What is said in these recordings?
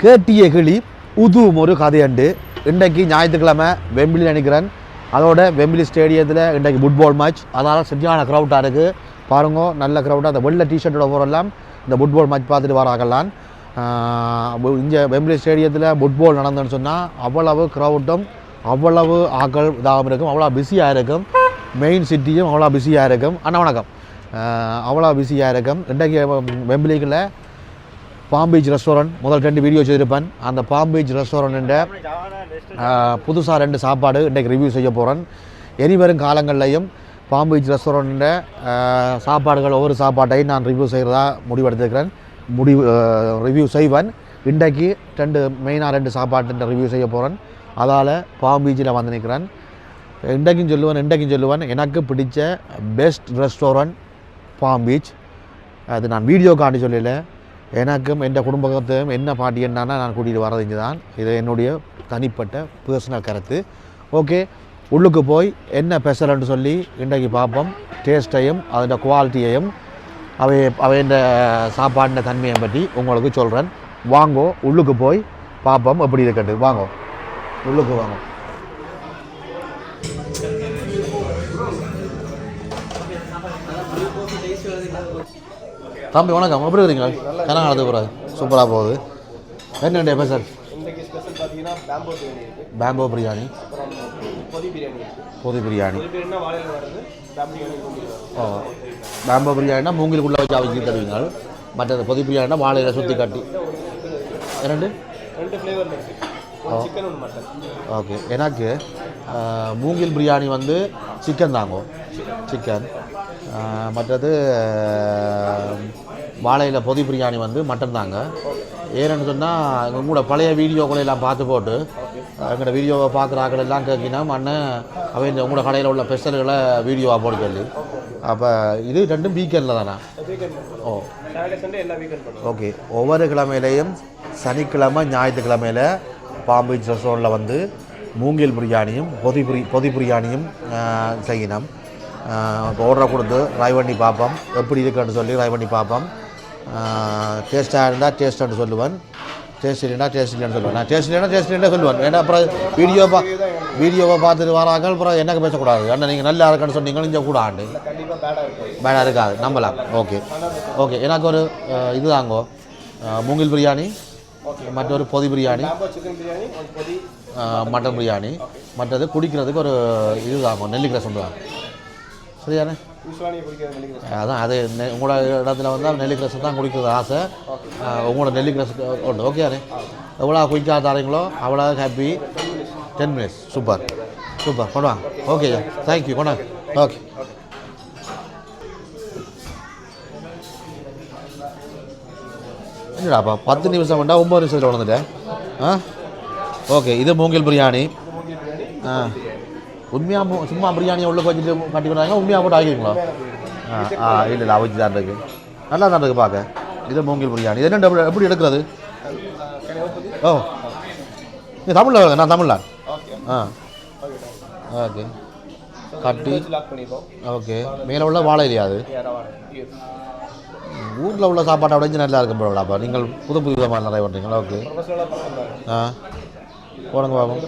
கேட்டிய கிளி உதுவும் ஒரு கதையண்டு. இன்றைக்கு ஞாயிற்றுக்கிழமை வெம்பிலி நினைக்கிறேன் அதோட வெம்பிலி ஸ்டேடியத்தில் இன்றைக்கு ஃபுட்பால் மேட்ச் அதனால் சரியான க்ரௌட்டாக இருக்குது பாருங்க நல்ல க்ரௌட்டாக அந்த வெள்ளை டிஷர்ட்டோட போகிறெல்லாம் இந்த ஃபுட்பால் மேட்ச் பார்த்துட்டு வராகலாம் இங்கே வெம்பிலி ஸ்டேடியத்தில் ஃபுட்பால் நடந்ததுன்னு சொன்னால் அவ்வளவு க்ரௌட்டும் அவ்வளவு ஆக்கள் இதாகவும் இருக்கும். அவ்வளோ பிஸியாக இருக்கும். மெயின் சிட்டியும் அவ்வளோ பிஸியாக இருக்கும். அண்ணா வணக்கம். அவ்வளோ பிஸியாக இருக்கும். இன்றைக்கு வெம்பிலிக்குள்ளே பாம் பீச் ரெஸ்டாரண்ட் முதல் ரெண்டு வீடியோ செய்திருப்பேன். அந்த பாம் பீச் ரெஸ்டாரண்ட்டு புதுசாக ரெண்டு சாப்பாடு இன்றைக்கு ரிவ்யூ செய்ய போகிறேன் எரிவரும் வரும் காலங்கள்லையும் பாம் பீச் ரெஸ்டாரண்ட்டில் சாப்பாடுகள் ஒவ்வொரு சாப்பாட்டையும் நான் ரிவ்யூ செய்கிறதா முடிவெடுத்திருக்கிறேன். முடிவு ரிவ்யூ செய்வேன். இன்றைக்கு ரெண்டு மெயினாக ரெண்டு சாப்பாட்டு ரிவ்யூ செய்ய போகிறேன் அதால் பாம் பீச்சில் வந்து நிற்கிறேன். இன்றைக்கும் சொல்லுவேன் இன்றைக்கும் சொல்லுவேன். எனக்கு பிடிச்ச பெஸ்ட் ரெஸ்டாரண்ட் பாம் பீச் அது நான் வீடியோ காட்டி சொல்லலை. எனக்கும் என் குடும்பத்தையும் என்ன பாட்டி என்னன்னா நான் கூட்டிகிட்டு வரதுங்க தான் இது என்னுடைய தனிப்பட்ட பர்சனல் கருத்து. ஓகே உள்ளுக்கு போய் என்ன ஸ்பெஷல்னு சொல்லி இன்றைக்கு பார்ப்போம். டேஸ்ட்டையும் அதோட குவாலிட்டியையும் அவை அவையின் சாப்பாடின தன்மையை பற்றி உங்களுக்கு சொல்கிறேன் வாங்கோ உள்ளுக்கு போய் பார்ப்போம் எப்படி இருக்கட்டு வாங்கோ உள்ளுக்கு வாங்க. தம்பி வணக்கம். எப்படி இருக்கீங்க கனா நடந்து போகிறாரு சூப்பராக போகுது. என்ன சார் இன்றைக்கு ஸ்பெஷல் பார்த்தீங்கன்னா பேம்போ பிரியாணி பொதி பிரியாணி ஓ பேம்போ பிரியாணினா மூங்கிலுக்குள்ளே வச்சு அவிச்சு தருவீங்க. மற்றது பொதி பிரியாணினா வாழையில சுற்றி கட்டி. ரெண்டு ஓகே. எனக்கு மூங்கில் பிரியாணி வந்து சிக்கன் தாங்கோ. சிக்கன் மற்றது வாழையில் பொதி பிரியாணி வந்து மட்டன் தாங்க. ஏன்னு சொன்னால் எங்கள் கூட பழைய வீடியோக்களை எல்லாம் பார்த்து போட்டு எங்களோட வீடியோவை பார்க்குற ஆக்கள் எல்லாம் கேட்கினா அண்ணன் அவன் உங்களோட கடையில் உள்ள ஸ்பெஷல்களை வீடியோவாக போட சொல்லி. அப்போ இது ரெண்டும் வீக்கெண்டில் தானே? ஓ. ஓகே ஒவ்வொரு கிழமையிலையும் சனிக்கிழமை ஞாயிற்றுக்கிழமையில் பாம்பு ரெஸ்டாரண்ட்டில் வந்து மூங்கில் பிரியாணியும் பொதி பிரி பொதி பிரியாணியும் செய்யணும். ஆர்டரை கொடுத்து ட்ரை பண்ணி பார்ப்போம். எப்படி இருக்குன்னு சொல்லி ட்ரை பண்ணி பார்ப்போம். டேஸ்ட்டாக இருந்தால் டேஸ்ட்டுன்னு சொல்லுவேன். டேஸ்ட் இல்லைன்னா டேஸ்ட் இல்லைன்னு சொல்லுவேன். நான் டேஸ்ட் இல்லைன்னா டேஸ்ட் இல்லைன்னு சொல்லுவேன். ஏன்னா அப்புறம் வீடியோ பா வீடியோவை பார்த்துட்டு வராங்க அப்புறம் எனக்கு பேசக்கூடாது? ஏன்னா நீங்கள் நல்லா இருக்குன்னு சொன்னீங்க இங்கே கூட ஆண்டு பேடாக இருக்காது. நம்பலாம். ஓகே ஓகே எனக்கு ஒரு இதுதாங்கோ இது தாங்கோ மூங்கில் பிரியாணி மற்றொரு பொதி பிரியாணி மட்டன் பிரியாணி. மற்றது குடிக்கிறதுக்கு ஒரு இது தாங்கோ நெல்லிக்காய் சொல்லுவாங்க சரியானே அதான் அது உங்களோட இடத்துல வந்து நெல்லிக் ரசம் தான் குடிக்கிறது ஆசை. உங்களோட நெல்லிக் ரசம் உண்டு ஓகேண்ணே எவ்வளோ குயிக்காக தரீங்களோ அவ்வளோ happy ten minutes super super கொண்டு வாங்க. ஓகே தேங்க்யூ கொண்டாங்க ஓகே என்னடாப்பா பத்து நிமிஷம் வேண்டாம் ஒம்பது நிமிஷத்தில் வந்துட்டேன் ஆ? ஓகே இது மூங்கில் பிரியாணி. ஆ. உண்மையாக சும்மா பிரியாணியை உள்ள வச்சுட்டு கட்டி கொண்டாங்க. உண்மையாக போட்டு ஆகிங்களா ஆ ஆ இல்லை இல்லை அவிச்சு தான் இருக்கு. நல்லா தான் இருக்கு பார்க்க. இது மூங்கில் பிரியாணி. இது என்ன எப்படி- எடுக்கிறது? ஓ. நீ தமிழில் நான் தமிழா ஆ. ஓகே. கட்டி. ஓகே. மேலே உள்ள வாழை இல்லையா அது? ஊரில் உள்ள சாப்பாட்டை உடைஞ்சு நல்லா இருக்கும் போல அப்போ நீங்கள் புது புது விதமாக நிறைய பண்ணுறீங்களா? ஓகே. ஆ. போடுங்க பாப்போம்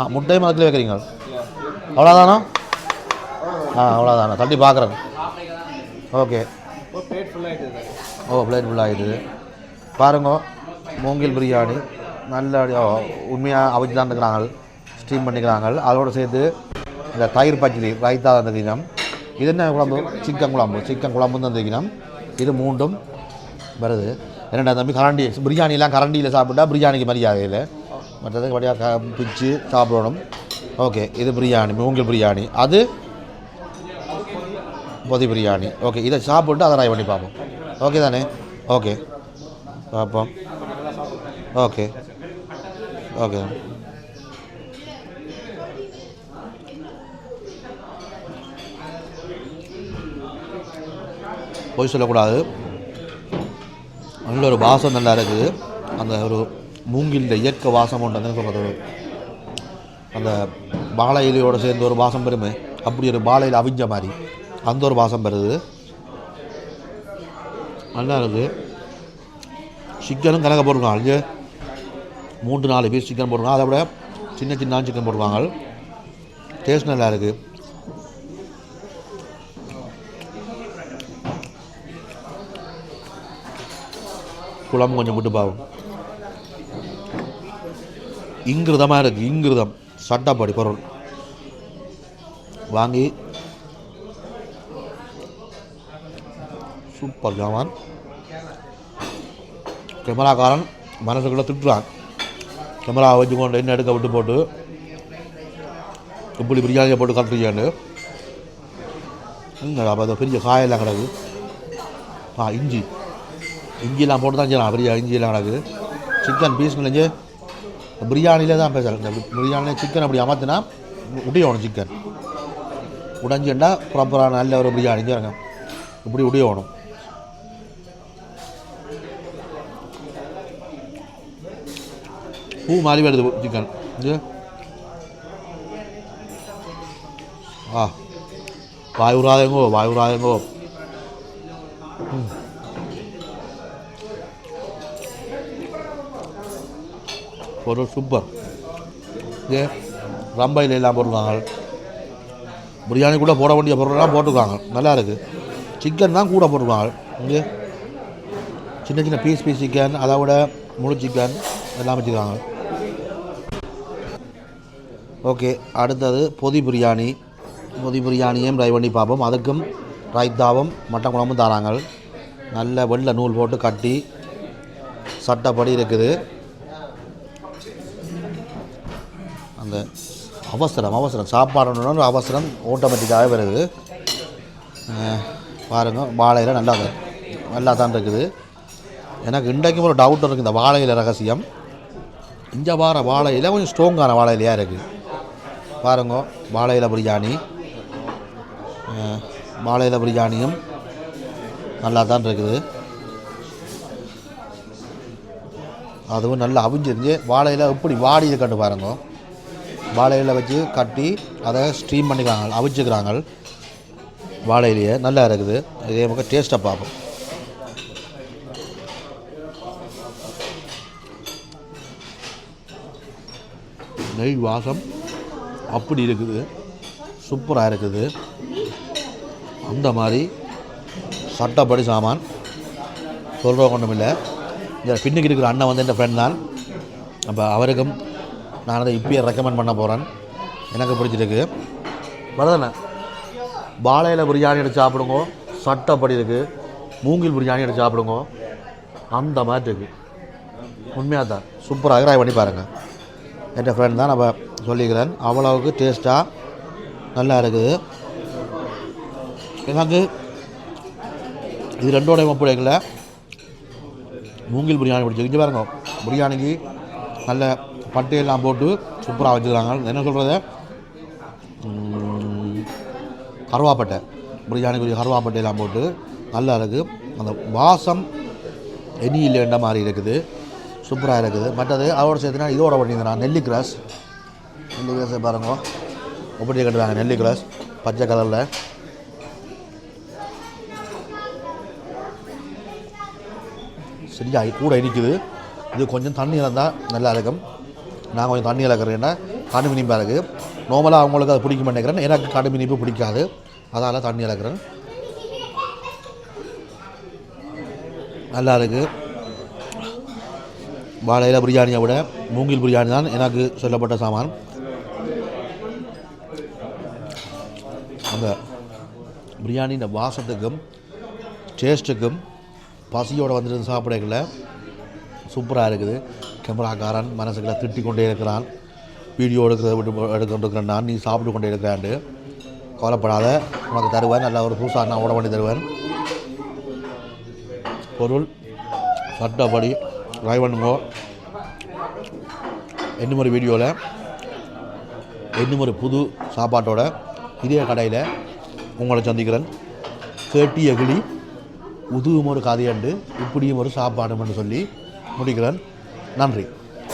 ஆ முட்டையும் அதுக்குள்ளே வைக்கிறீங்க. அவ்வளோதானா ஆ அவ்வளோதானா தள்ளி பார்க்குறேன். ஓகே. பிளேட் ஃபுல்லாக ஓ பிளேட் ஃபுல்லாகிடுது பாருங்க மூங்கில் பிரியாணி. நல்ல உண்மையாக அவிச்சு தான் இருக்கிறாங்க. ஸ்டீம் பண்ணிக்கிறாங்க. அதோடு சேர்த்து இந்த தயிர் பச்சடி ரைத்தா தந்திரினம் இது என்ன குழம்பு? சிக்கன் குழம்பு. சிக்கன் குழம்பு தந்திரினம் இது மூண்டும் வருது. என்னடா தம்பி கரண்டி பிரியாணிலாம் கரண்டியில் சாப்பிட்டா பிரியாணிக்கு மரியாதை இல்லை. மற்றது வழியாக பிச்சு சாப்பிடணும். ஓகே இது பிரியாணி மூங்கில் பிரியாணி. அது பொதி பிரியாணி. ஓகே இதை சாப்பிட்டு அதை ட்ரை பண்ணி பார்ப்போம். ஓகே தானே? ஓகே பார்ப்போம். ஓகே ஓகே பொய் சொல்லக்கூடாது. நல்ல ஒரு வாசம் நல்லா இருக்குது. அந்த ஒரு மூங்கில் இயற்கை வாசம் உண்டு சொல்கிறது அந்த வாழை இலையோடு சேர்ந்து ஒரு வாசம் பெருமை அப்படி ஒரு வாழையில் அவிஞ்ச மாதிரி. அந்த ஒரு வாசம் பெறுது. நல்லா இருக்குது. சிக்கனும் கணக்க போடுவாங்க அஞ்சு மூன்று நாலு பீஸ் சிக்கன் போடுவாங்க அதை விட சின்ன சின்ன சிக்கன் போடுவாங்க டேஸ்ட் நல்லா இருக்குது குழம்பு கொஞ்சம் விட்டு பாவும். இங்கிருதமாக இருக்குது இங்கிருதம். சட்டப்படி பொருள். வாங்கி. சூப்பர் ஜாமான். கேமராக்காரன் மனசுக்குள்ளே திட்டுறான். கேமரா வச்சு கொண்டு என்ன எடுக்க விட்டு போட்டு இப்படி பிரியாணியை போட்டு கட்டுறீங்கன்னு அப்போ அதை பெரிய காயெல்லாம் கிடக்கு? ஆ இஞ்சி. இஞ்சிலாம் போட்டு தான் செய்யலாம் பெரிய இஞ்சியெல்லாம் கிடக்கு. சிக்கன் பீஸ் நினைஞ்சு பிரியாணியில் தான் பேசுகிறேன் இந்த பிரியாணியில் சிக்கன் அப்படி அமர்த்தினா உடையணும் சிக்கன் உடஞ்சுண்டா ப்ராப்பரான நல்ல ஒரு பிரியாணி. செய்கிறாங்க இப்படி உடையணும். பூ மாதிரி வருது சிக்கன் இது? ஆ. வாய் விடாதேங்கோ பொருள் சூப்பர் இது ரம்பையில் எல்லாம் போட்டிருக்காங்க. பிரியாணி கூட போட வேண்டிய பொருள்லாம் போட்டிருக்காங்க. நல்லா இருக்குது சிக்கன் தான் கூட போட்டிருக்காங்க. இங்கே சின்ன சின்ன பீஸ் பீஸ் சிக்கன் அதை விட முழு சிக்கன் எல்லாம் வச்சுருக்காங்க. ஓகே அடுத்தது பொதி பிரியாணி. பொதி பிரியாணியும் ட்ரை பண்ணி பார்ப்போம். அதுக்கும் ரைத்தாவும் மட்டன் குழம்பும் தராங்க. நல்ல வெள்ளை நூல் போட்டு கட்டி சட்டப்படி இருக்குது. அந்த அவசரம் அவசரம். சாப்பாடுன்னு அவசரம் ஆட்டோமேட்டிக்காகவே வருது. பாருங்கள் வாழையில் நல்லா தான் நல்லா தான் இருக்குது. எனக்கு இன்றைக்கும் ஒரு டவுட் இருக்குது இந்த வாழையில் ரகசியம். இங்கே வார வாழையில் கொஞ்சம் ஸ்ட்ராங்கான வாழையிலையாக இருக்குது பாருங்க வாழையில பிரியாணி. அஹ் வாழையில பிரியாணியும் நல்லா தான் இருக்குது. அதுவும் நல்லா அவிஞ்சிருந்து வாழையில எப்படி வாடி இருக்கட்டு பாருங்க. வாழையில வச்சு கட்டி அதை ஸ்ட்ரீம் பண்ணிக்கிறாங்க அவிச்சுக்கிறாங்க. வாழையிலேயே நல்லா இருக்குது. இதே பக்கம் டேஸ்ட்டாக பார்ப்போம். நெய் வாசம் அப்படி இருக்குது. சூப்பராக இருக்குது. அந்த மாதிரி சட்டப்படி சாமான். சொல்கிற ஒன்றும் இல்லை இந்த பின்னுக்கு இருக்கிற அண்ணன் வந்து என் ஃப்ரெண்ட் தான். அப்போ அவருக்கும் நான் அதை இப்பயே ரெக்கமெண்ட் பண்ண போகிறேன் எனக்கு பிடிச்சிருக்கு. வரதானே வாழையில் பிரியாணி எடுத்து சாப்பிடுங்க. சட்டப்படி இருக்குது மூங்கில் பிரியாணி எடுத்து சாப்பிடுங்க. அந்த மாதிரி இருக்குது உண்மையாக தான். சூப்பராக ட்ரை பண்ணி பாருங்கள் என் ஃப்ரெண்ட் தான் நம்ம சொல்லிக்கிறேன் அவ்வளவுக்கு டேஸ்ட்டாக நல்லா இருக்குது. எனக்கு இது ரெண்டோட ஒப்படைக்கல மூங்கில் பிரியாணி பிடிச்சிருக்கு. இங்கே பாருங்க. பிரியாணிக்கு நல்ல பட்டையெல்லாம் போட்டு சூப்பராக வச்சுருக்காங்க என்ன சொல்கிறது கருவாப்பட்டை பிரியாணிக்குரிய கருவாப்பட்டையெல்லாம் போட்டு நல்லா இருக்குது அந்த வாசம் எனி இல்லைன்ற மாதிரி இருக்குது. சூப்பராக இருக்குது. மற்றது அதோட சேர்த்துனா இதோட பண்ணிங்கன்னா நெல்லி கிராஸ். நெல்லி கிராஸை பாருங்க. எப்படி கட்டுறாங்க நெல்லி கிராஸ். பச்சை கலரில். சரியா கூட இனிக்குது. இது கொஞ்சம் தண்ணி இருந்தால் நல்லா இருக்கும். நான் கொஞ்சம் தண்ணி இழக்கிறேன்னா கடுமி மினிப்பாக இருக்குது நார்மலாக அவங்களுக்கு அது பிடிக்க மாட்டேங்கிறேன் எனக்கு கடுமி மினிப்பு பிடிக்காது. அதனால் தண்ணி இழக்கிறேன் நல்லா இருக்குது வாழையில் பிரியாணியை விட மூங்கில் பிரியாணி தான் எனக்கு சொல்லப்பட்ட சாமான். அந்த பிரியாணியின் வாசத்துக்கும் டேஸ்ட்டுக்கும் பசியோடு வந்துட்டு சாப்பிடக்கல சூப்பராக இருக்குது. கேமராக்காரன் மனசுக்குள்ள திட்டி கொண்டே இருக்கிறான். வீடியோ எடுக்கிறத விட்டு எடுக்கின்றிருக்கிறேன் நான் நீ சாப்பிட்டு கொண்டே இருக்கிறான்ட்டு கவலைப்படாத உனக்கு தருவேன். நல்ல ஒரு புதுசாக நான் ஓட பண்ணி தருவேன். பொருள் சட்டப்படி ட்ரை பண்ணுங்க இன்னும் ஒரு வீடியோவில் இன்னும் ஒரு புது சாப்பாட்டோட இதே கடையில் உங்களை சந்திக்கிறேன். கேட்டி எகிழி உதுவும் ஒரு கதையண்டு. இப்படியும் ஒரு சாப்பாடுன்னு சொல்லி முடிக்கிறேன் நன்றி.